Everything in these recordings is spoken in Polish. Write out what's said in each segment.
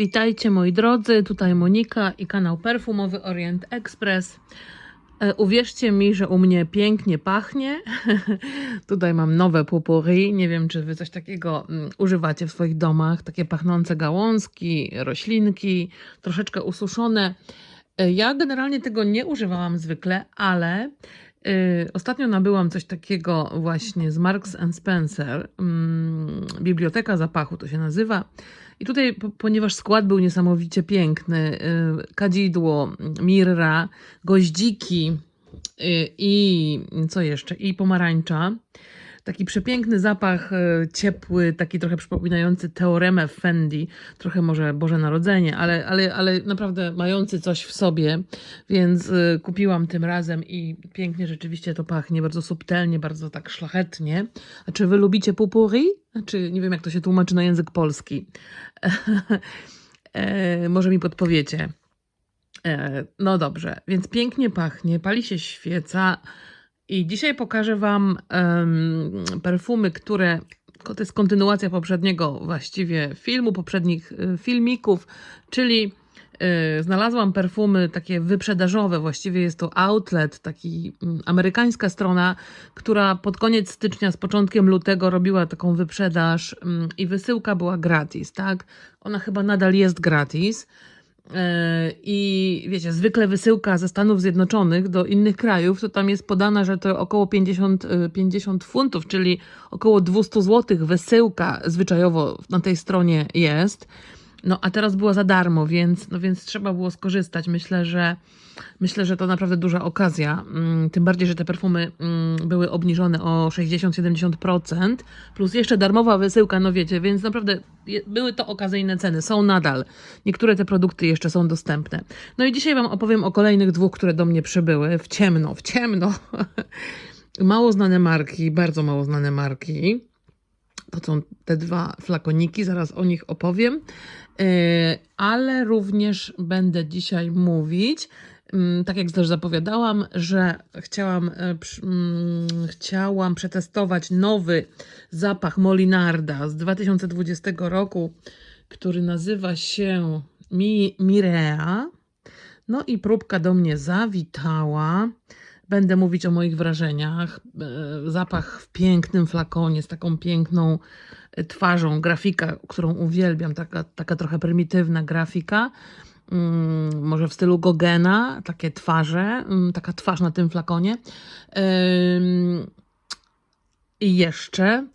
Witajcie moi drodzy, tutaj Monika i kanał perfumowy Orient Express. E, Uwierzcie mi, że u mnie pięknie pachnie. tutaj mam nowe potpourri. Nie wiem, czy wy coś takiego mm, używacie w swoich domach. Takie pachnące gałązki, roślinki, troszeczkę ususzone. E, Ja generalnie tego nie używałam zwykle, ale ostatnio nabyłam coś takiego właśnie z Marks and Spencer. Mm, Biblioteka zapachu to się nazywa. I tutaj, po- ponieważ skład był niesamowicie piękny, y, kadzidło, mirra, goździki y, i co jeszcze? I pomarańcza. Taki przepiękny zapach, y, ciepły, taki trochę przypominający teoremę Fendi, trochę może Boże Narodzenie, ale, ale, ale naprawdę mający coś w sobie, więc y, kupiłam tym razem i pięknie rzeczywiście to pachnie, bardzo subtelnie, bardzo tak szlachetnie. A czy wy lubicie pupuri? Czy nie wiem, jak to się tłumaczy na język polski? e, może mi podpowiecie. E, no dobrze, więc pięknie pachnie, pali się świeca i dzisiaj pokażę Wam em, perfumy, które to jest kontynuacja poprzedniego właściwie filmu, poprzednich y, filmików, czyli y, znalazłam perfumy takie wyprzedażowe, właściwie jest to outlet, taki mm, amerykańska strona, która pod koniec stycznia, z początkiem lutego robiła taką wyprzedaż mm, i wysyłka była gratis, tak? Ona chyba nadal jest gratis. E, I wiecie, zwykle wysyłka ze Stanów Zjednoczonych do innych krajów, to tam jest podana, że to około 50, e, 50 funtów, czyli około 200 zł wysyłka zwyczajowo na tej stronie jest. No a teraz była za darmo, więc, no więc trzeba było skorzystać. Myślę, że myślę, że to naprawdę duża okazja. Mm, Tym bardziej, że te perfumy mm, były obniżone o 60-70%, plus jeszcze darmowa wysyłka, no wiecie, więc naprawdę były to okazyjne ceny, są nadal. Niektóre te produkty jeszcze są dostępne. No i dzisiaj Wam opowiem o kolejnych dwóch, które do mnie przybyły w ciemno, w ciemno. mało znane marki, bardzo mało znane marki. To są te dwa flakoniki, zaraz o nich opowiem. Yy, Ale również będę dzisiaj mówić, mm, tak jak też zapowiadałam, że chciałam, przy- mm, chciałam przetestować nowy zapach Molinarda z 2020 roku, który nazywa się Mi Mirea. No i próbka do mnie zawitała. Będę mówić o moich wrażeniach. E, Zapach w pięknym flakonie z taką piękną e, twarzą, grafika, którą uwielbiam, taka, taka trochę prymitywna grafika. Mm, może w stylu Gogena, takie twarze, mm, taka twarz na tym flakonie. I jeszcze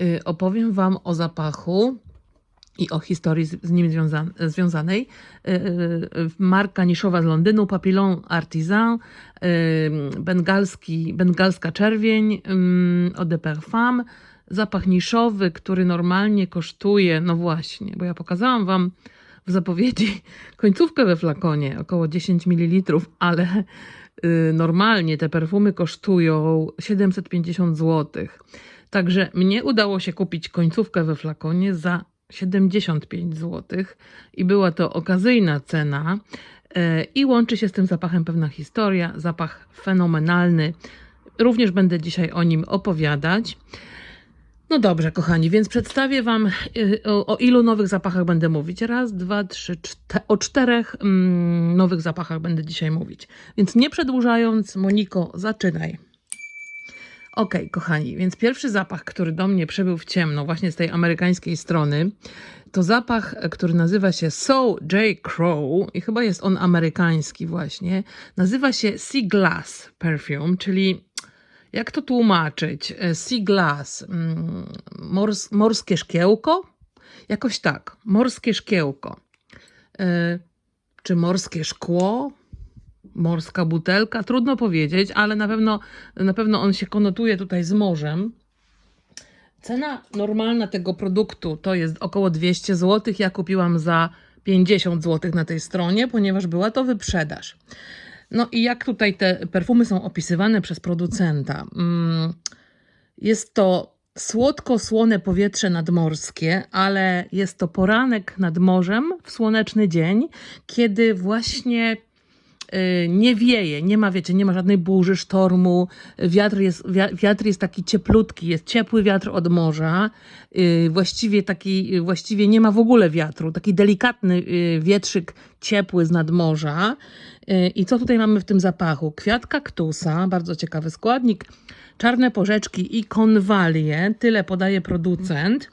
y, opowiem Wam o zapachu i o historii z, nim związa, związanej. Y, y, Marka niszowa z Londynu, Papillon Artisan, y, bengalski, bengalska czerwień, ym, Eau de Parfum, zapach niszowy, który normalnie kosztuje, no właśnie, bo ja pokazałam Wam w zapowiedzi końcówkę we flakonie, około 10 ml, ale normalnie te perfumy kosztują 750 zł. Także mnie udało się kupić końcówkę we flakonie za 75 zł i była to okazyjna cena. E, I łączy się z tym zapachem pewna historia, zapach fenomenalny. Również będę dzisiaj o nim opowiadać. No dobrze, kochani, więc przedstawię Wam, y, o, ilu nowych zapachach będę mówić. Raz, dwa, trzy, czte, o czterech mm, nowych zapachach będę dzisiaj mówić. Więc nie przedłużając, Moniko, zaczynaj. Okej, kochani, więc pierwszy zapach, który do mnie przybył w ciemno, właśnie z tej amerykańskiej strony, to zapach, e, który nazywa się So J. Crow i chyba jest on amerykański właśnie. Nazywa się Sea Glass Perfume, czyli jak to tłumaczyć? E, Sea Glass, mm, mors, morskie szkiełko? Jakoś tak, morskie szkiełko. E, Czy morskie szkło? Morska butelka? Trudno powiedzieć, ale na pewno, na pewno on się konotuje tutaj z morzem. Cena normalna tego produktu to jest około 200 zł. Ja kupiłam za 50 zł na tej stronie, ponieważ była to wyprzedaż. No i jak tutaj te perfumy są opisywane przez producenta? Mm, Jest to słodko-słone powietrze nadmorskie, ale jest to poranek nad morzem w słoneczny dzień, kiedy właśnie nie wieje, nie ma, wiecie, nie ma żadnej burzy, sztormu, wiatr jest, wia- wiatr jest taki cieplutki, jest ciepły wiatr od morza, y, właściwie taki, y, właściwie nie ma w ogóle wiatru, taki delikatny y, wietrzyk ciepły z nadmorza. Y, I co tutaj mamy w tym zapachu? Kwiat kaktusa, bardzo ciekawy składnik, czarne porzeczki i konwalie, tyle podaje producent.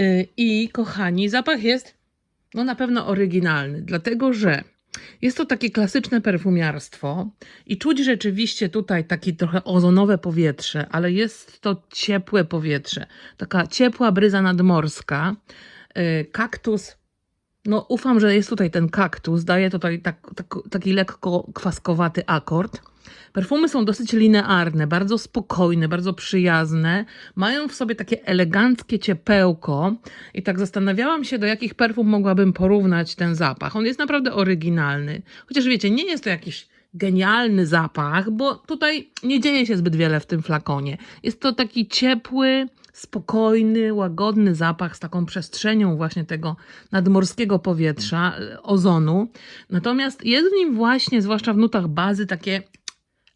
Y, I kochani, zapach jest no na pewno oryginalny, dlatego że jest to takie klasyczne perfumiarstwo i czuć rzeczywiście tutaj takie trochę ozonowe powietrze, ale jest to ciepłe powietrze, taka ciepła bryza nadmorska, y, kaktus. No, ufam, że jest tutaj ten kaktus, daje tutaj tak, tak, taki lekko kwaskowaty akord. Perfumy są dosyć linearne, bardzo spokojne, bardzo przyjazne. Mają w sobie takie eleganckie ciepełko. I tak zastanawiałam się, do jakich perfum mogłabym porównać ten zapach. On jest naprawdę oryginalny. Chociaż wiecie, nie jest to jakiś genialny zapach, bo tutaj nie dzieje się zbyt wiele w tym flakonie. Jest to taki ciepły, spokojny, łagodny zapach z taką przestrzenią właśnie tego nadmorskiego powietrza, e, ozonu. Natomiast jest w nim właśnie, zwłaszcza w nutach bazy, takie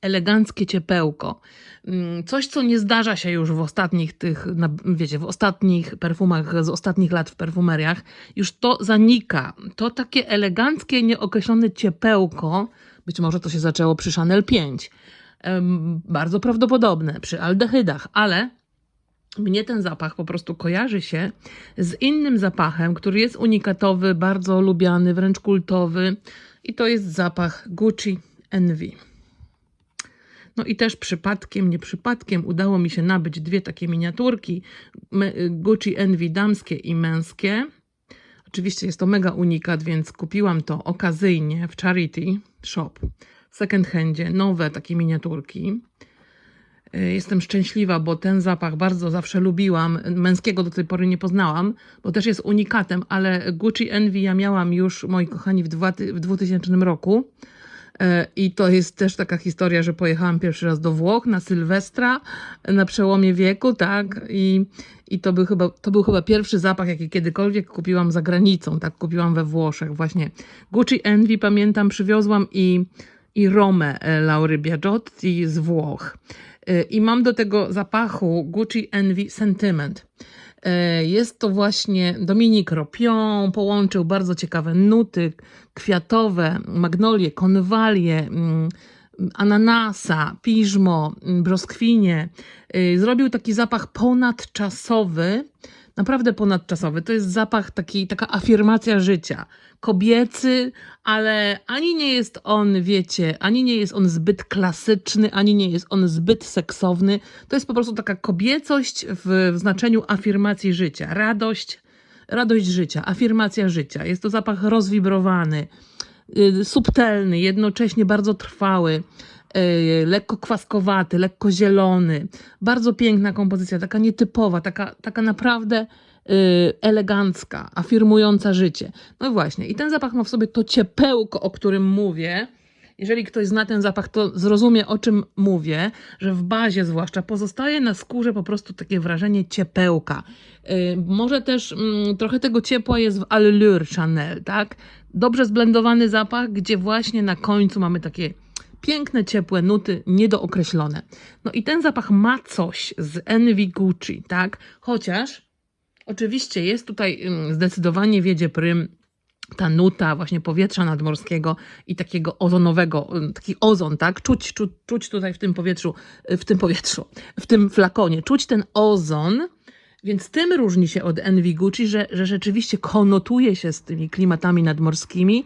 eleganckie ciepełko. Mm, Coś, co nie zdarza się już w ostatnich tych, wiecie, w ostatnich perfumach z ostatnich lat w perfumeriach. Już to zanika. To takie eleganckie, nieokreślone ciepełko, być może to się zaczęło przy Chanel 5. Em, Bardzo prawdopodobne przy aldehydach, ale mnie ten zapach po prostu kojarzy się z innym zapachem, który jest unikatowy, bardzo lubiany, wręcz kultowy. I to jest zapach Gucci Envy. No i też przypadkiem, nie przypadkiem udało mi się nabyć dwie takie miniaturki me- Gucci Envy damskie i męskie. Oczywiście jest to mega unikat, więc kupiłam to okazyjnie w Charity Shop w second handzie, nowe takie miniaturki. Y, Jestem szczęśliwa, bo ten zapach bardzo zawsze lubiłam. Męskiego do tej pory nie poznałam, bo też jest unikatem, ale Gucci Envy ja miałam już, moi kochani, w, w 2000 roku. E, I to jest też taka historia, że pojechałam pierwszy raz do Włoch na Sylwestra na przełomie wieku, tak? I, i to, był chyba, to był chyba pierwszy zapach, jaki kiedykolwiek kupiłam za granicą, tak? Kupiłam we Włoszech właśnie. Gucci Envy, pamiętam, przywiozłam i, i Romę e, Laury Biagiotti z Włoch. E, I mam do tego zapachu Gucci Envy Sentiment. E, Jest to właśnie Dominik Ropion, połączył bardzo ciekawe nuty kwiatowe, magnolie, konwalie, mm, ananasa, piżmo, mm, broskwinie. Y, Zrobił taki zapach ponadczasowy, naprawdę ponadczasowy. To jest zapach taki, taka afirmacja życia. Kobiecy, ale ani nie jest on, wiecie, ani nie jest on zbyt klasyczny, ani nie jest on zbyt seksowny. To jest po prostu taka kobiecość w, w znaczeniu afirmacji życia. Radość, radość życia, afirmacja życia. Jest to zapach rozwibrowany, y, subtelny, jednocześnie bardzo trwały, lekko kwaskowaty, lekko zielony. Bardzo piękna kompozycja, taka nietypowa, taka, taka naprawdę y, elegancka, afirmująca życie. No właśnie, i ten zapach ma w sobie to ciepełko, o którym mówię. Jeżeli ktoś zna ten zapach, to zrozumie, o czym mówię, że w bazie zwłaszcza pozostaje na skórze po prostu takie wrażenie ciepełka. Yy, może też mm, trochę tego ciepła jest w Allure Chanel, tak? Dobrze zblendowany zapach, gdzie właśnie na końcu mamy takie piękne, ciepłe nuty, niedookreślone. No i ten zapach ma coś z Envy Gucci, tak? Chociaż oczywiście jest tutaj zdecydowanie wiedzie prym ta nuta właśnie powietrza nadmorskiego i takiego ozonowego, taki ozon, tak? Czuć, czuć, czuć tutaj w tym powietrzu, y, w tym powietrzu, w tym flakonie, czuć ten ozon, więc tym różni się od Envy Gucci, że, że rzeczywiście konotuje się z tymi klimatami nadmorskimi,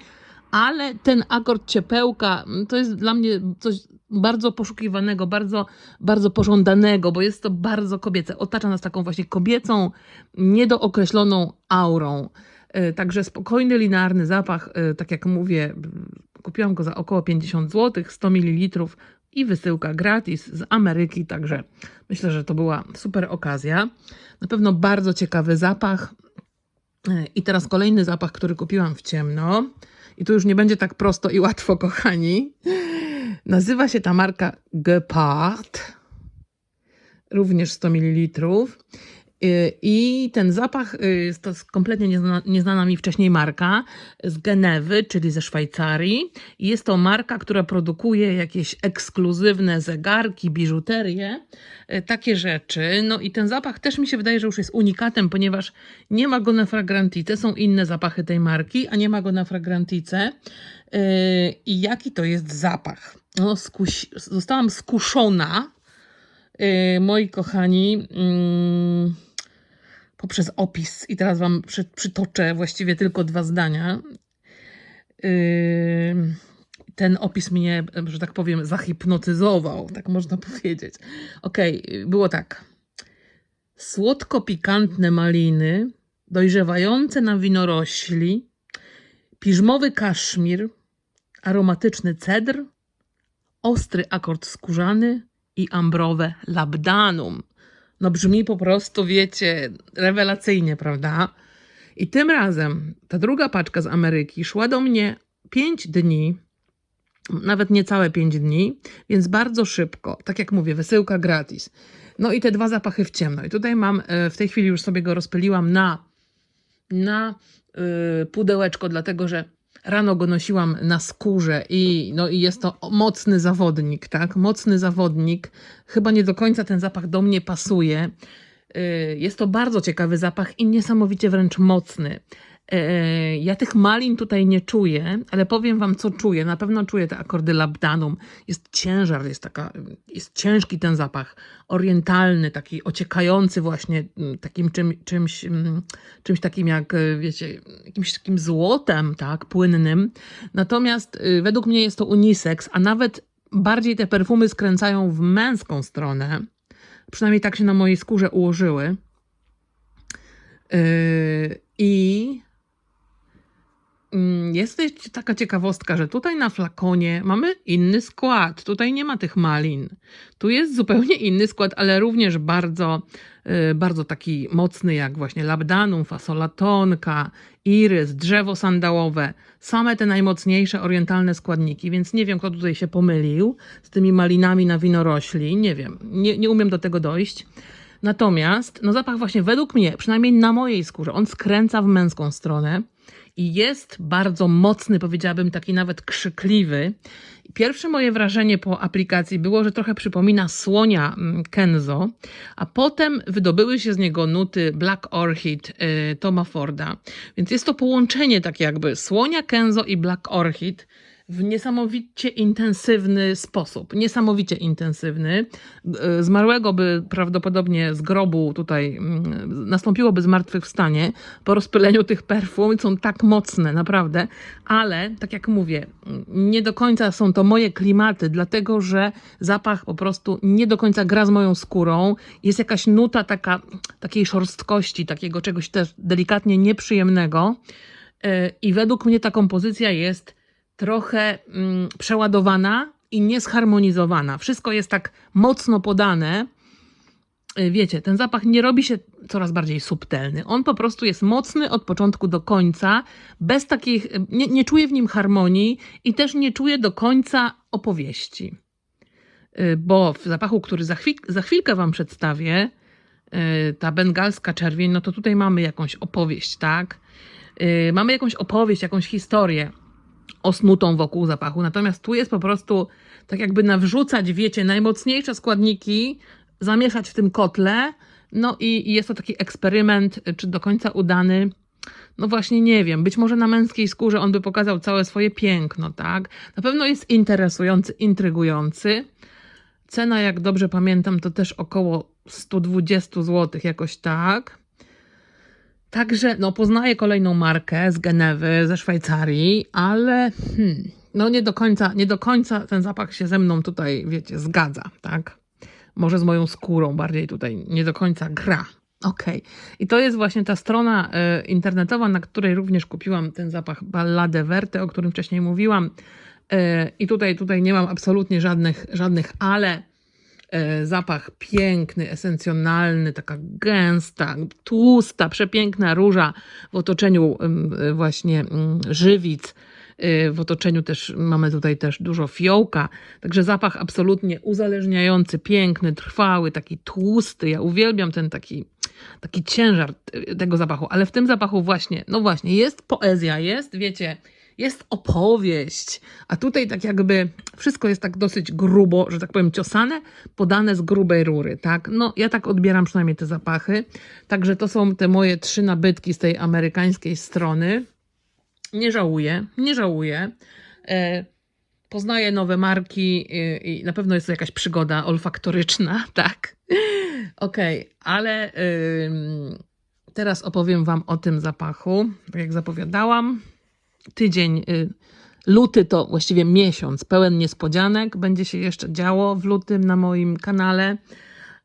ale ten akord ciepełka to jest dla mnie coś bardzo poszukiwanego, bardzo, bardzo pożądanego, bo jest to bardzo kobiece. Otacza nas taką właśnie kobiecą, niedookreśloną aurą. Y, Także spokojny, linearny zapach, y, tak jak mówię, kupiłam go za około 50 zł, 100 ml i wysyłka gratis z Ameryki, także myślę, że to była super okazja. Na pewno bardzo ciekawy zapach. Y, I teraz kolejny zapach, który kupiłam w ciemno. I tu już nie będzie tak prosto i łatwo, kochani. Nazywa się ta marka Gepard. Również 100 ml. Y, I ten zapach y, jest to kompletnie niezna, nieznana mi wcześniej marka z Genewy, czyli ze Szwajcarii. Jest to marka, która produkuje jakieś ekskluzywne zegarki, biżuterię, y, takie rzeczy. No i ten zapach też mi się wydaje, że już jest unikatem, ponieważ nie ma go na fragrantice. Są inne zapachy tej marki, a nie ma go na fragrantice. I jaki to jest zapach? No, skuś, zostałam skuszona, moi kochani. Mm, poprzez opis. I teraz Wam przy, przytoczę właściwie tylko dwa zdania. Yy, ten opis mnie, że tak powiem, zahipnotyzował, tak można powiedzieć. Okej, okay, było tak. Słodko-pikantne maliny, dojrzewające na winorośli, piżmowy kaszmir, aromatyczny cedr, ostry akord skórzany i ambrowe labdanum. No brzmi po prostu, wiecie, rewelacyjnie, prawda? I tym razem ta druga paczka z Ameryki szła do mnie 5 dni, nawet niecałe 5 dni, więc bardzo szybko. Tak jak mówię, wysyłka gratis. No i te dwa zapachy w ciemno. I tutaj mam, e, w tej chwili już sobie go rozpyliłam na, na yy, pudełeczko, dlatego że Rano go nosiłam na skórze i, no, i jest to mocny zawodnik, tak? Mocny zawodnik. Chyba nie do końca ten zapach do mnie pasuje. Y, jest to bardzo ciekawy zapach i niesamowicie wręcz mocny. E, ja tych malin tutaj nie czuję, ale powiem wam, co czuję. Na pewno czuję te akordy labdanum. Jest ciężar, jest, taka, jest ciężki ten zapach. Orientalny, taki ociekający właśnie mm, takim czym, czymś, mm, czymś takim jak, e, wiecie, jakimś takim złotem, tak, płynnym. Natomiast y, według mnie jest to unisex, a nawet bardziej te perfumy skręcają w męską stronę. Przynajmniej tak się na mojej skórze ułożyły. Yy, I jest też taka ciekawostka, że tutaj na flakonie mamy inny skład. Tutaj nie ma tych malin. Tu jest zupełnie inny skład, ale również bardzo, y, bardzo taki mocny, jak właśnie labdanum, fasola tonka, irys, drzewo sandałowe. Same te najmocniejsze orientalne składniki, więc nie wiem, kto tutaj się pomylił z tymi malinami na winorośli. Nie wiem, nie, nie umiem do tego dojść. Natomiast no zapach właśnie według mnie, przynajmniej na mojej skórze, on skręca w męską stronę jest bardzo mocny, powiedziałabym taki nawet krzykliwy. Pierwsze moje wrażenie po aplikacji było, że trochę przypomina słonia mm, Kenzo, a potem wydobyły się z niego nuty Black Orchid y, Toma Forda. Więc jest to połączenie tak jakby słonia Kenzo i Black Orchid w niesamowicie intensywny sposób. Niesamowicie intensywny. E, zmarłego by prawdopodobnie z grobu tutaj mm, nastąpiłoby zmartwychwstanie po rozpyleniu tych perfum. Są tak mocne, naprawdę. Ale, tak jak mówię, nie do końca są to moje klimaty, dlatego że zapach po prostu nie do końca gra z moją skórą. Jest jakaś nuta taka, takiej szorstkości, takiego czegoś też delikatnie nieprzyjemnego. E, I według mnie ta kompozycja jest trochę mm, przeładowana i niesharmonizowana. Wszystko jest tak mocno podane. Y, wiecie, ten zapach nie robi się coraz bardziej subtelny. On po prostu jest mocny od początku do końca, bez takich, nie, nie czuję w nim harmonii i też nie czuję do końca opowieści. Y, bo w zapachu, który za, chwil, za chwilkę Wam przedstawię, y, ta bengalska czerwień, no to tutaj mamy jakąś opowieść, tak? Mamy jakąś opowieść, jakąś historię osnutą wokół zapachu. Natomiast tu jest po prostu tak jakby nawrzucać, wiecie, najmocniejsze składniki, zamieszać w tym kotle. No i, i jest to taki eksperyment, czy do końca udany. No właśnie nie wiem, być może na męskiej skórze on by pokazał całe swoje piękno, tak? Na pewno jest interesujący, intrygujący. Cena, jak dobrze pamiętam, to też około 120 zł, jakoś tak. Także no, poznaję kolejną markę z Genewy, ze Szwajcarii, ale hmm, no nie do końca, nie do końca ten zapach się ze mną tutaj, wiecie, zgadza, tak? Może z moją skórą bardziej tutaj nie do końca gra. Okej. Okay. I to jest właśnie ta strona y, internetowa, na której również kupiłam ten zapach Ballade Verte, o którym wcześniej mówiłam. Y, I tutaj, tutaj nie mam absolutnie żadnych, żadnych ale zapach piękny, esencjonalny, taka gęsta, tłusta, przepiękna róża w otoczeniu właśnie żywic. E, w otoczeniu też mamy tutaj też dużo fiołka, także zapach absolutnie uzależniający, piękny, trwały, taki tłusty. Ja uwielbiam ten taki taki ciężar tego zapachu, ale w tym zapachu właśnie, no właśnie, jest poezja, jest, wiecie, jest opowieść, a tutaj tak jakby wszystko jest tak dosyć grubo, że tak powiem, ciosane, podane z grubej rury, tak? No, ja tak odbieram przynajmniej te zapachy. Także to są te moje trzy nabytki z tej amerykańskiej strony. Nie żałuję, nie żałuję. E, poznaję nowe marki i, i na pewno jest to jakaś przygoda olfaktoryczna, tak? Okej, ale ym, teraz opowiem Wam o tym zapachu. Tak jak zapowiadałam, tydzień, y, luty to właściwie miesiąc pełen niespodzianek. Będzie się jeszcze działo w lutym na moim kanale.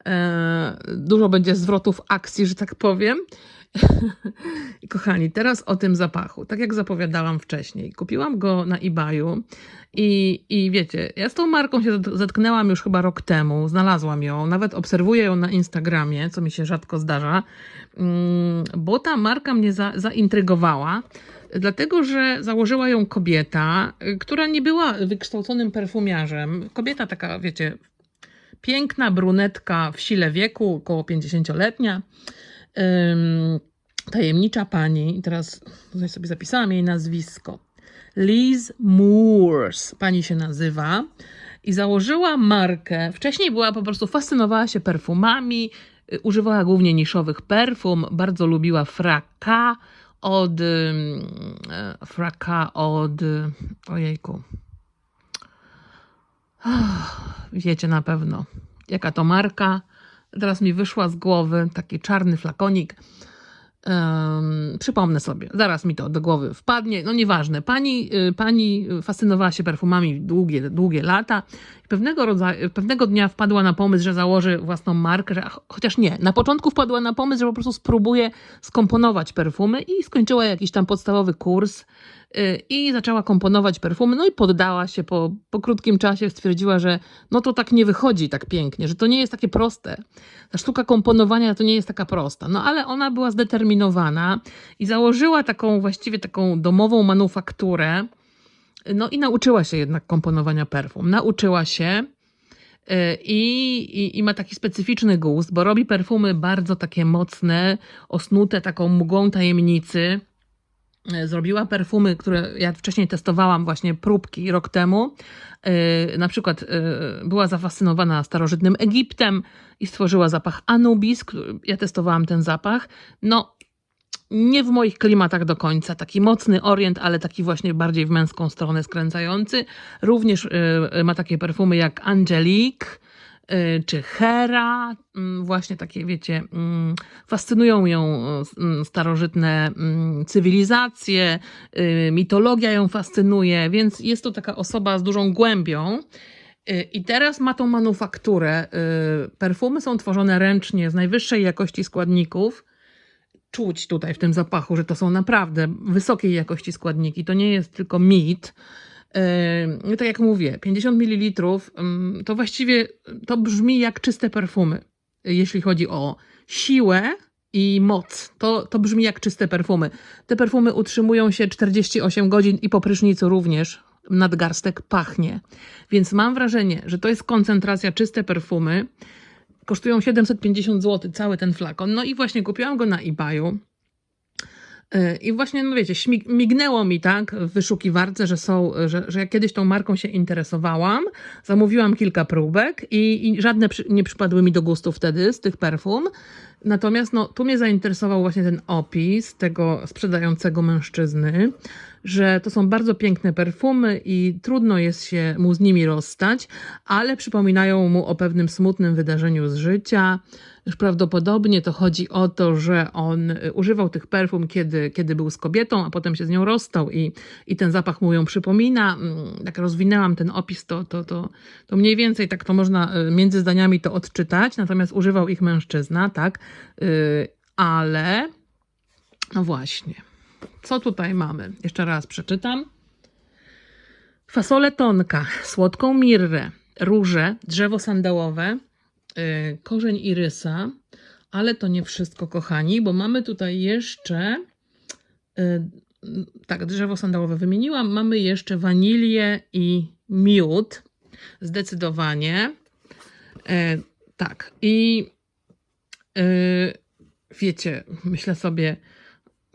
E, dużo będzie zwrotów akcji, że tak powiem. Kochani, teraz o tym zapachu. Tak jak zapowiadałam wcześniej, kupiłam go na eBayu i, i wiecie, ja z tą marką się zet- zetknęłam już chyba rok temu, znalazłam ją, nawet obserwuję ją na Instagramie, co mi się rzadko zdarza, mm, bo ta marka mnie za, zaintrygowała, dlatego że założyła ją kobieta, która nie była wykształconym perfumiarzem. Kobieta taka, wiecie, piękna brunetka w sile wieku, około 50-letnia. Ym, tajemnicza pani, i teraz tutaj sobie zapisałam jej nazwisko. Liz Moores, pani się nazywa, i założyła markę. Wcześniej była po prostu, fascynowała się perfumami, y, używała głównie niszowych perfum, bardzo lubiła fraka od. e, fraka od. ojejku. Wiecie na pewno, jaka to marka. Teraz mi wyszła z głowy taki czarny flakonik. Em, przypomnę sobie, zaraz mi to do głowy wpadnie. No nieważne. Pani, y, pani fascynowała się perfumami długie, długie lata. I pewnego, rodzaju, pewnego dnia wpadła na pomysł, że założy własną markę, chociaż nie. Na początku wpadła na pomysł, że po prostu spróbuje skomponować perfumy i skończyła jakiś tam podstawowy kurs i zaczęła komponować perfumy, no i poddała się po, po krótkim czasie, stwierdziła, że no to tak nie wychodzi tak pięknie, że to nie jest takie proste. Ta sztuka komponowania to nie jest taka prosta. No ale ona była zdeterminowana i założyła taką właściwie taką domową manufakturę, no i nauczyła się jednak komponowania perfum. Nauczyła się y, i, i, i ma taki specyficzny gust, bo robi perfumy bardzo takie mocne, osnute taką mgłą tajemnicy. E, Zrobiła perfumy, które ja wcześniej testowałam, właśnie próbki rok temu. E, Na przykład e, była zafascynowana starożytnym Egiptem i stworzyła zapach Anubis. Ja testowałam ten zapach. No, nie w moich klimatach do końca. Taki mocny orient, ale taki właśnie bardziej w męską stronę skręcający. Również ma takie perfumy jak Angelique czy Hera, mm, właśnie takie, wiecie, mm, fascynują ją y, mm, starożytne cywilizacje, y, mitologia ją fascynuje, więc jest to taka osoba z dużą głębią. Y, I teraz ma tą manufakturę. y, Perfumy są tworzone ręcznie z najwyższej jakości składników. Czuć tutaj w tym zapachu, że to są naprawdę wysokiej jakości składniki. To nie jest tylko mit. Yy, tak jak mówię, 50 ml ym, to właściwie to brzmi jak czyste perfumy, jeśli chodzi o siłę i moc. To, to brzmi jak czyste perfumy. Te perfumy utrzymują się 48 godzin i po prysznicu również nadgarstek pachnie. Więc mam wrażenie, że to jest koncentracja czyste perfumy. Kosztują 750 zł cały ten flakon. No i właśnie kupiłam go na eBayu. Yy, I właśnie, no wiecie, mignęło mi tak w wyszukiwarce, że są, że, że jak kiedyś tą marką się interesowałam, zamówiłam kilka próbek i, i żadne przy, nie przypadły mi do gustu wtedy z tych perfum. Natomiast no, tu mnie zainteresował właśnie ten opis tego sprzedającego mężczyzny, że to są bardzo piękne perfumy i trudno jest się mu z nimi rozstać, ale przypominają mu o pewnym smutnym wydarzeniu z życia. Już prawdopodobnie to chodzi o to, że on y, używał tych perfum, kiedy, kiedy był z kobietą, a potem się z nią rozstał i, i ten zapach mu ją przypomina. Mm, Jak rozwinęłam ten opis, to, to, to, to mniej więcej tak to można y, między zdaniami to odczytać, natomiast używał ich mężczyzna, tak? Y, Ale no właśnie. Co tutaj mamy? Jeszcze raz przeczytam. Fasolę tonka, słodką mirrę, róże, drzewo sandałowe, korzeń irysa, ale to nie wszystko, kochani, bo mamy tutaj jeszcze y, tak, drzewo sandałowe wymieniłam, mamy jeszcze wanilię i miód, zdecydowanie. E, tak, i y, wiecie, myślę sobie,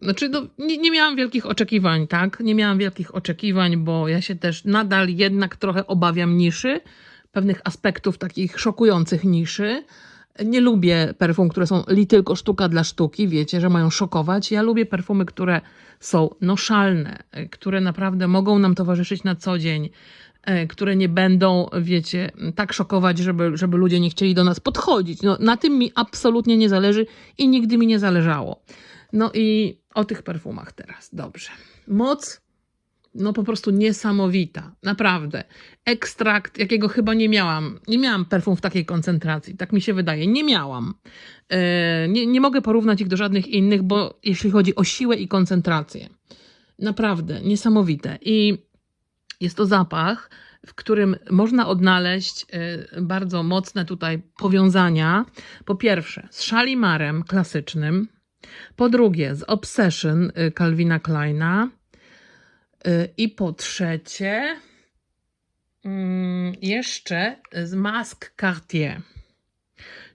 znaczy, no, nie, nie miałam wielkich oczekiwań, tak? Nie miałam wielkich oczekiwań, bo ja się też nadal jednak trochę obawiam niszy, pewnych aspektów takich szokujących niszy. Nie lubię perfum, które są li tylko sztuka dla sztuki, wiecie, że mają szokować. Ja lubię perfumy, które są noszalne, które naprawdę mogą nam towarzyszyć na co dzień, e, które nie będą, wiecie, tak szokować, żeby, żeby ludzie nie chcieli do nas podchodzić. No, na tym mi absolutnie nie zależy i nigdy mi nie zależało. No i o tych perfumach teraz. Dobrze. Moc, no po prostu niesamowita. Naprawdę. Ekstrakt, jakiego chyba nie miałam. Nie miałam perfum w takiej koncentracji. Tak mi się wydaje. Nie miałam. E, nie, nie mogę porównać ich do żadnych innych, bo jeśli chodzi o siłę i koncentrację. Naprawdę. Niesamowite. I jest to zapach, w którym można odnaleźć e, bardzo mocne tutaj powiązania. Po pierwsze, z Szalimarem klasycznym, po drugie, z Obsession y, Calvina Kleina. Y, I po trzecie, mm, jeszcze z Mask Cartier.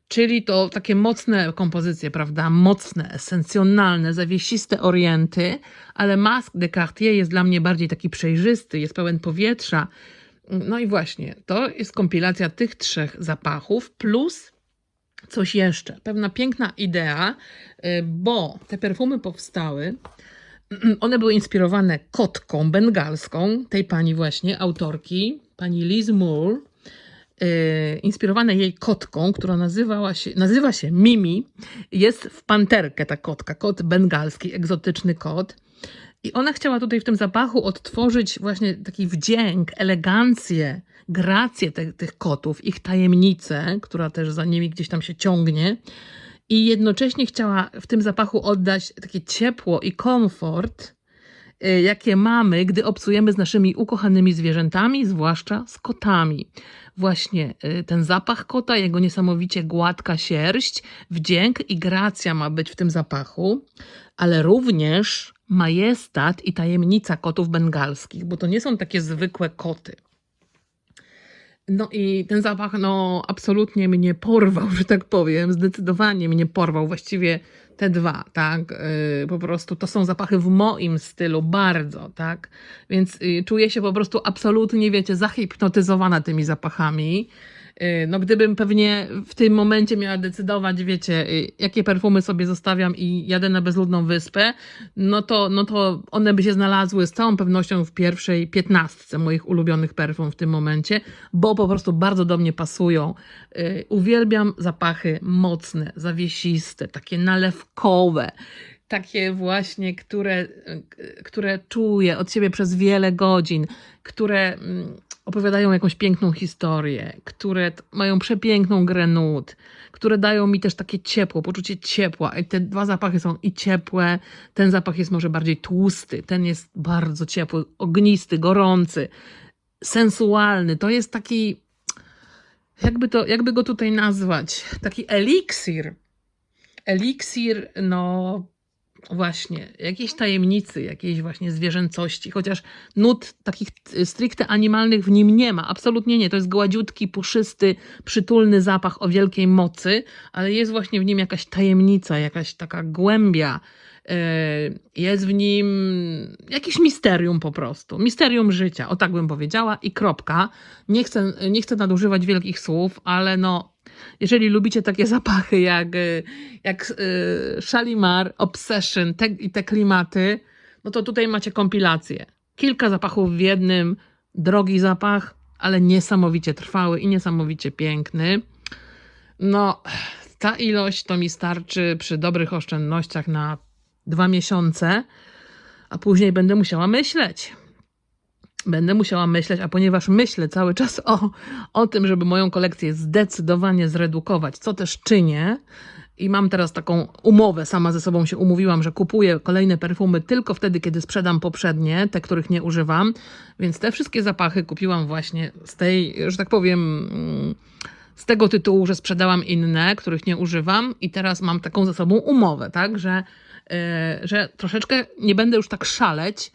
Czyli to takie mocne kompozycje, prawda? Mocne, esencjonalne, zawiesiste orienty, ale Mask de Cartier jest dla mnie bardziej taki przejrzysty, jest pełen powietrza. No i właśnie, to jest kompilacja tych trzech zapachów, plus coś jeszcze. Pewna piękna idea, y, bo te perfumy powstały. One były inspirowane kotką bengalską, tej pani właśnie, autorki, pani Liz Moore. Yy, inspirowane jej kotką, która nazywała się, nazywa się Mimi. Jest w panterkę ta kotka, kot bengalski, egzotyczny kot. I ona chciała tutaj w tym zapachu odtworzyć właśnie taki wdzięk, elegancję, grację te, tych kotów, ich tajemnicę, która też za nimi gdzieś tam się ciągnie. I jednocześnie chciała w tym zapachu oddać takie ciepło i komfort, y, jakie mamy, gdy obcujemy z naszymi ukochanymi zwierzętami, zwłaszcza z kotami. Właśnie y, ten zapach kota, jego niesamowicie gładka sierść, wdzięk i gracja ma być w tym zapachu, ale również majestat i tajemnica kotów bengalskich, bo to nie są takie zwykłe koty. No i ten zapach, no, absolutnie mnie porwał, że tak powiem, zdecydowanie mnie porwał, właściwie te dwa, tak, yy, po prostu to są zapachy w moim stylu, bardzo, tak, więc yy, czuję się po prostu absolutnie, wiecie, zahipnotyzowana tymi zapachami, Y, No, gdybym pewnie w tym momencie miała decydować, wiecie, y, jakie perfumy sobie zostawiam i jadę na bezludną wyspę, no to, no to one by się znalazły z całą pewnością w pierwszej piętnastce moich ulubionych perfum w tym momencie, bo po prostu bardzo do mnie pasują. Y, Uwielbiam zapachy mocne, zawiesiste, takie nalewkowe takie właśnie, które, które czuję od siebie przez wiele godzin, które mm, opowiadają jakąś piękną historię, które mają przepiękną grę nut, które dają mi też takie ciepło, poczucie ciepła. I te dwa zapachy są i ciepłe, ten zapach jest może bardziej tłusty, ten jest bardzo ciepły, ognisty, gorący, sensualny. To jest taki, jakby, to, jakby go tutaj nazwać, taki eliksir. Eliksir, no właśnie, jakiejś tajemnicy, jakiejś właśnie zwierzęcości, chociaż nut takich y, stricte animalnych w nim nie ma, absolutnie nie. To jest gładziutki, puszysty, przytulny zapach o wielkiej mocy, ale jest właśnie w nim jakaś tajemnica, jakaś taka głębia. y, Jest w nim jakieś misterium po prostu. Misterium życia, o tak bym powiedziała i kropka. Nie chcę, nie chcę nadużywać wielkich słów, ale no, jeżeli lubicie takie zapachy jak, y, jak y, Shalimar, Obsession te, i te klimaty, no to tutaj macie kompilację. Kilka zapachów w jednym, drogi zapach, ale niesamowicie trwały i niesamowicie piękny. No, ta ilość to mi starczy przy dobrych oszczędnościach na dwa miesiące, a później będę musiała myśleć będę musiała myśleć, a ponieważ myślę cały czas o, o tym, żeby moją kolekcję zdecydowanie zredukować, co też czynię, i mam teraz taką umowę, sama ze sobą się umówiłam, że kupuję kolejne perfumy tylko wtedy, kiedy sprzedam poprzednie, te, których nie używam. Więc te wszystkie zapachy kupiłam właśnie z tej, że tak powiem, mm, z tego tytułu, że sprzedałam inne, których nie używam, i teraz mam taką ze sobą umowę, tak, że, yy, że troszeczkę nie będę już tak szaleć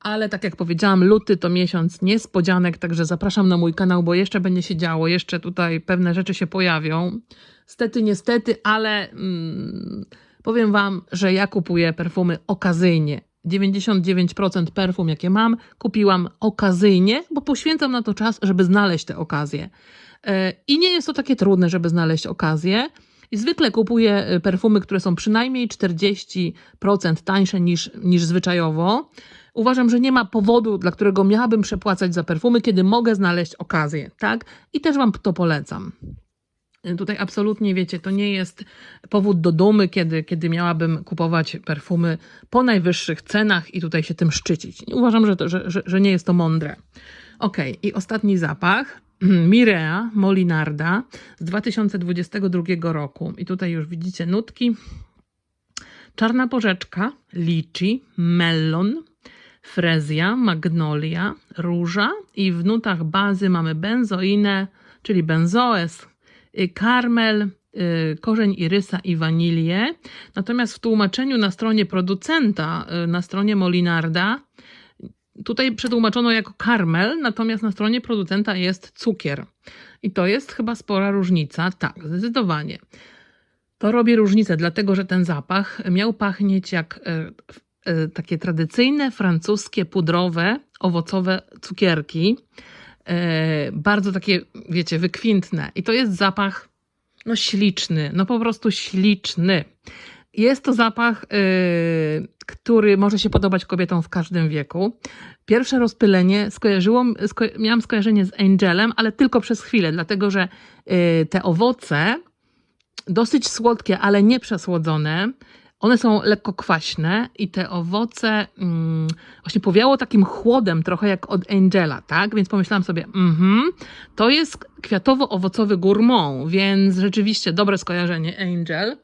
ale tak jak powiedziałam, luty to miesiąc niespodzianek, także zapraszam na mój kanał, bo jeszcze będzie się działo, jeszcze tutaj pewne rzeczy się pojawią. Stety, niestety, ale mm, Powiem Wam, że ja kupuję perfumy okazyjnie. 99% perfum, jakie mam, kupiłam okazyjnie, bo poświęcam na to czas, żeby znaleźć te okazje. E, I nie jest to takie trudne, żeby znaleźć okazję. I zwykle kupuję e, perfumy, które są przynajmniej 40% tańsze niż, niż zwyczajowo. Uważam, że nie ma powodu, dla którego miałabym przepłacać za perfumy, kiedy mogę znaleźć okazję, tak? I też Wam to polecam. Tutaj absolutnie, wiecie, to nie jest powód do dumy, kiedy, kiedy miałabym kupować perfumy po najwyższych cenach i tutaj się tym szczycić. Uważam, że, to, że, że, że nie jest to mądre. Ok, i ostatni zapach. Mirea Molinarda z 2022 roku. I tutaj już widzicie nutki. Czarna porzeczka, liczy, melon, frezja, magnolia, róża i w nutach bazy mamy benzoinę, czyli benzoes, y, karmel, y, korzeń irysa i wanilię. Natomiast w tłumaczeniu na stronie producenta, y, na stronie Molinarda, tutaj przetłumaczono jako karmel, natomiast na stronie producenta jest cukier. I to jest chyba spora różnica. Tak, zdecydowanie. To robi różnicę, dlatego że ten zapach miał pachnieć jak takie tradycyjne francuskie pudrowe, owocowe cukierki. E, bardzo takie, wiecie, wykwintne. I to jest zapach no śliczny, no po prostu śliczny. Jest to zapach, yy, który może się podobać kobietom w każdym wieku. Pierwsze rozpylenie skojarzyło, sko miałam skojarzenie z Angelem, ale tylko przez chwilę, dlatego że yy, te owoce, dosyć słodkie, ale nie przesłodzone, one są lekko kwaśne i te owoce mm, właśnie powiało takim chłodem, trochę jak od Angela, tak? Więc pomyślałam sobie, mhm, to jest kwiatowo-owocowy gourmand, więc rzeczywiście dobre skojarzenie Angel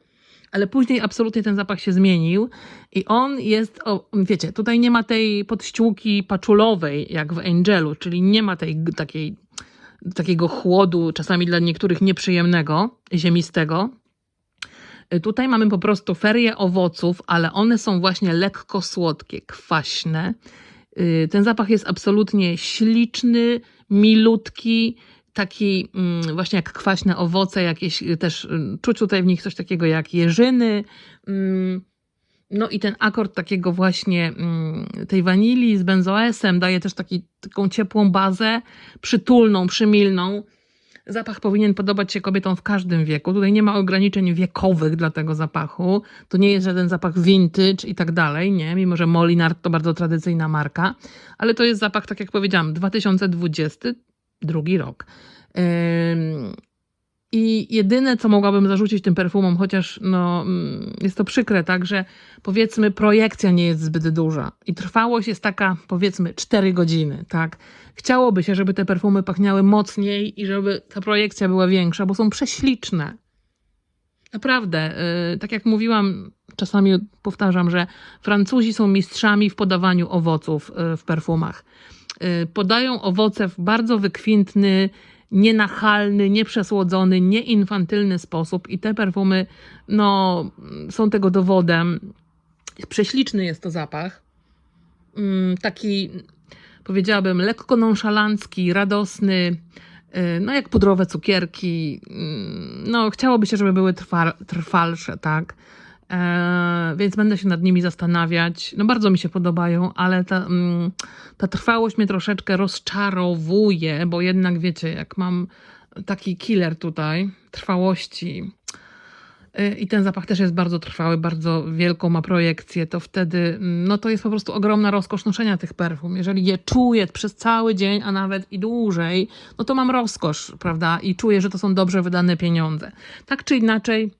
ale później absolutnie ten zapach się zmienił i on jest, o, wiecie, tutaj nie ma tej podściółki paczulowej jak w Angelu, czyli nie ma tej takiej, takiego chłodu, czasami dla niektórych nieprzyjemnego, ziemistego. Tutaj mamy po prostu ferie owoców, ale one są właśnie lekko słodkie, kwaśne. Y, ten zapach jest absolutnie śliczny, milutki, taki mm, właśnie jak kwaśne owoce, jakieś y, też y, czuć tutaj w nich coś takiego jak jeżyny. Mm, no i ten akord takiego właśnie mm, tej wanilii z benzoesem daje też taki, taką ciepłą bazę, przytulną, przymilną. Zapach powinien podobać się kobietom w każdym wieku. Tutaj nie ma ograniczeń wiekowych dla tego zapachu. To nie jest żaden zapach vintage i tak dalej, nie? Mimo, że Molinard to bardzo tradycyjna marka. Ale to jest zapach, tak jak powiedziałam, 2020 drugi rok. I jedyne, co mogłabym zarzucić tym perfumom, chociaż no, mm, jest to przykre, tak, że powiedzmy projekcja nie jest zbyt duża i trwałość jest taka powiedzmy 4 godziny, tak. Chciałoby się, żeby te perfumy pachniały mocniej i żeby ta projekcja była większa, bo są prześliczne. Naprawdę, yy, tak jak mówiłam, czasami powtarzam, że Francuzi są mistrzami w podawaniu owoców yy, w perfumach. Y, podają owoce w bardzo wykwintny, nienachalny, nieprzesłodzony, nieinfantylny sposób i te perfumy no, są tego dowodem. Prześliczny jest to zapach. Mm, taki, powiedziałabym, lekko nonszalancki, radosny, y, no jak pudrowe cukierki. Mm, no, chciałoby się, żeby były trwalsze, tak? E, więc będę się nad nimi zastanawiać. No bardzo mi się podobają, ale ta, mm, ta trwałość mnie troszeczkę rozczarowuje, bo jednak wiecie, jak mam taki killer tutaj trwałości y, i ten zapach też jest bardzo trwały, bardzo wielką ma projekcję, to wtedy mm, no to jest po prostu ogromna rozkosz noszenia tych perfum. Jeżeli je czuję przez cały dzień, a nawet i dłużej, no to mam rozkosz, prawda? I czuję, że to są dobrze wydane pieniądze. Tak czy inaczej,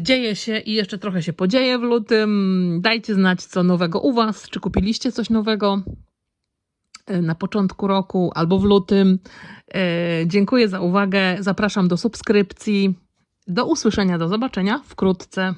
Dzieje się i jeszcze trochę się podzieje w lutym. Dajcie znać, co nowego u Was. Czy kupiliście coś nowego e, na początku roku albo w lutym? E, dziękuję za uwagę. Zapraszam do subskrypcji. Do usłyszenia, do zobaczenia wkrótce.